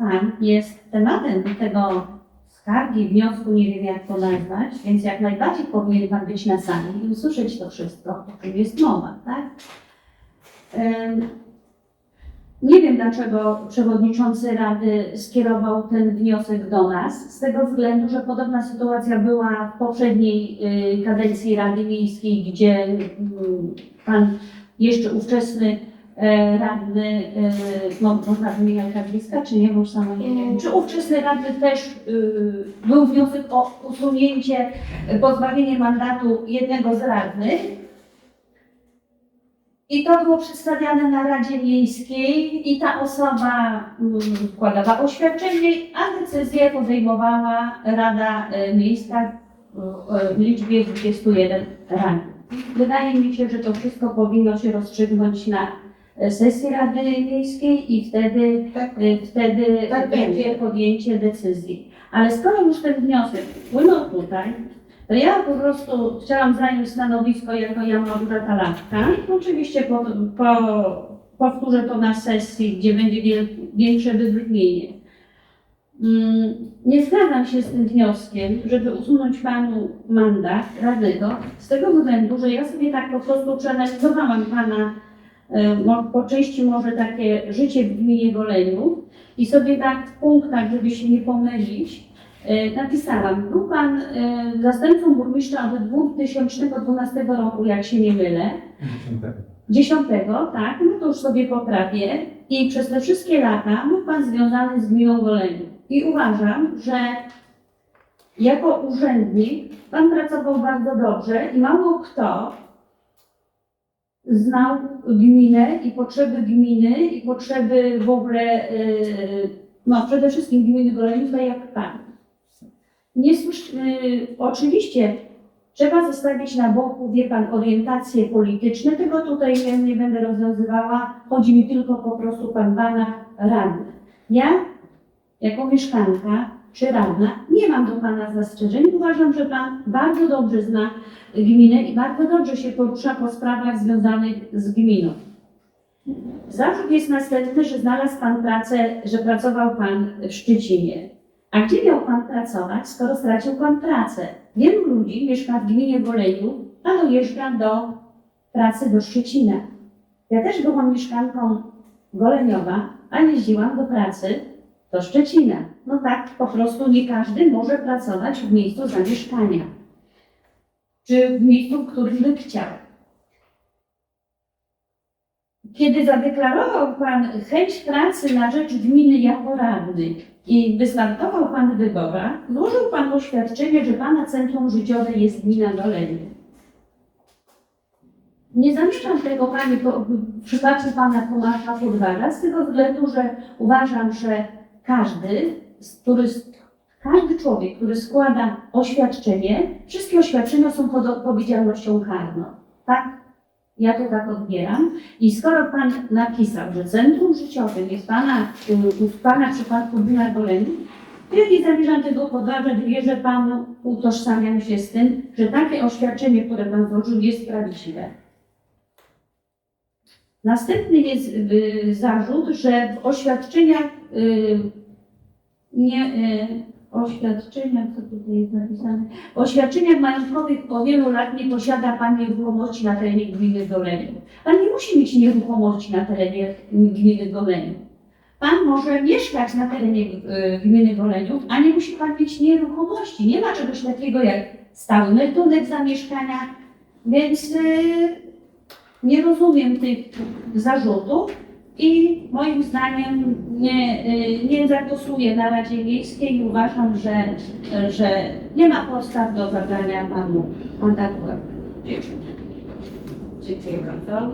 pan jest tematem tego skargi, wniosku, nie wiem jak to nazwać, więc jak najbardziej powinien pan być na sali i usłyszeć to wszystko, o czym jest mowa, tak? Nie wiem, dlaczego przewodniczący Rady skierował ten wniosek do nas, z tego względu, że podobna sytuacja była w poprzedniej y, kadencji Rady Miejskiej, gdzie mm, pan jeszcze ówczesny radny, e, no, można wymieniać nazwiska, czy nie, bo już sama nie wiem, czy ówczesny radny też y, był wniosek o usunięcie, e, pozbawienie mandatu jednego z radnych. I to było przedstawiane na Radzie Miejskiej i ta osoba mm, składała oświadczenie, a decyzję podejmowała Rada e, Miejska e, w liczbie 21 radnych. Wydaje mi się, że to wszystko powinno się rozstrzygnąć na e, sesji Rady Miejskiej i wtedy, Tak. e, wtedy Tak będzie podjęcie decyzji. Ale skoro już ten wniosek wpłynął tutaj, to ja po prostu chciałam zająć stanowisko jako ja Małgorzata Latka. Oczywiście po, po, powtórzę to na sesji, gdzie będzie większe wybrzmienie. Mm, Nie zgadzam się z tym wnioskiem, żeby usunąć panu mandat radnego, z tego względu, że ja sobie tak po prostu przeanalizowałam pana po części może takie życie w gminie Goleniów i sobie tak w punktach, żeby się nie pomylić, e, napisałam. Był pan e, zastępcą burmistrza od 2012 roku, jak się nie mylę. Dziesiątego, tak, no to już sobie poprawię. I przez te wszystkie lata był Pan związany z gminą Goleniów. I uważam, że jako urzędnik Pan pracował bardzo dobrze i mało kto znał gminę i potrzeby gminy i potrzeby w ogóle, yy, no przede wszystkim gminy Goleniów, tak jak Pan. Nie słysz, yy, oczywiście Trzeba zostawić na boku, wie Pan, orientacje polityczne. Tego tutaj nie, będę rozwiązywała. Chodzi mi tylko po prostu Pan Pana radnych. Ja, jako mieszkanka czy radna, nie mam do Pana zastrzeżeń. Uważam, że Pan bardzo dobrze zna gminę i bardzo dobrze się porusza po sprawach związanych z gminą. Zarzut jest następny, że znalazł Pan pracę, że pracował Pan w Szczecinie. A gdzie miał Pan pracować, skoro stracił Pan pracę? Wielu ludzi mieszka w gminie Goleniu, a dojeżdża do pracy do Szczecina. Ja też byłam mieszkanką Goleniowa, a jeździłam do pracy do Szczecina. No tak, po prostu nie każdy może pracować w miejscu zamieszkania. Czy w miejscu, w którym by chciał. Kiedy zadeklarował Pan chęć pracy na rzecz gminy jako radny i wystartował Pan w wyborach, złożył Pan oświadczenie, że Pana centrum życiowe jest gmina Dolenie. Nie zamierzam tego Pani w przypadku Pana Tomasza podważać, z tego względu, że uważam, że każdy, który, każdy człowiek, który składa oświadczenie, wszystkie oświadczenia są pod odpowiedzialnością karną. Tak? Ja to tak odbieram. I skoro Pan napisał, że centrum życiowym jest Pana, y, w Pana przypadku Goleni, to ja nie zamierzam tego podważać, wierzę Panu, utożsamiam się z tym, że takie oświadczenie, które Pan złożył, jest prawdziwe. Następny jest y, zarzut, że w oświadczeniach y, nie, y, oświadczeniach, co tutaj jest napisane, w majątkowych po wielu lat nie posiada Pan nieruchomości na terenie gminy Goleniu. Pan nie musi mieć nieruchomości na terenie gminy Goleniu. Pan może mieszkać na terenie gminy Goleniów, a nie musi Pan mieć nieruchomości. Nie ma czegoś takiego jak stały meldunek zamieszkania, więc nie rozumiem tych zarzutów i moim zdaniem nie, y, nie zagłosuję na Radzie Miejskiej i uważam, że, że nie ma podstaw do zabrania Panu mandatu. Dziękuję bardzo.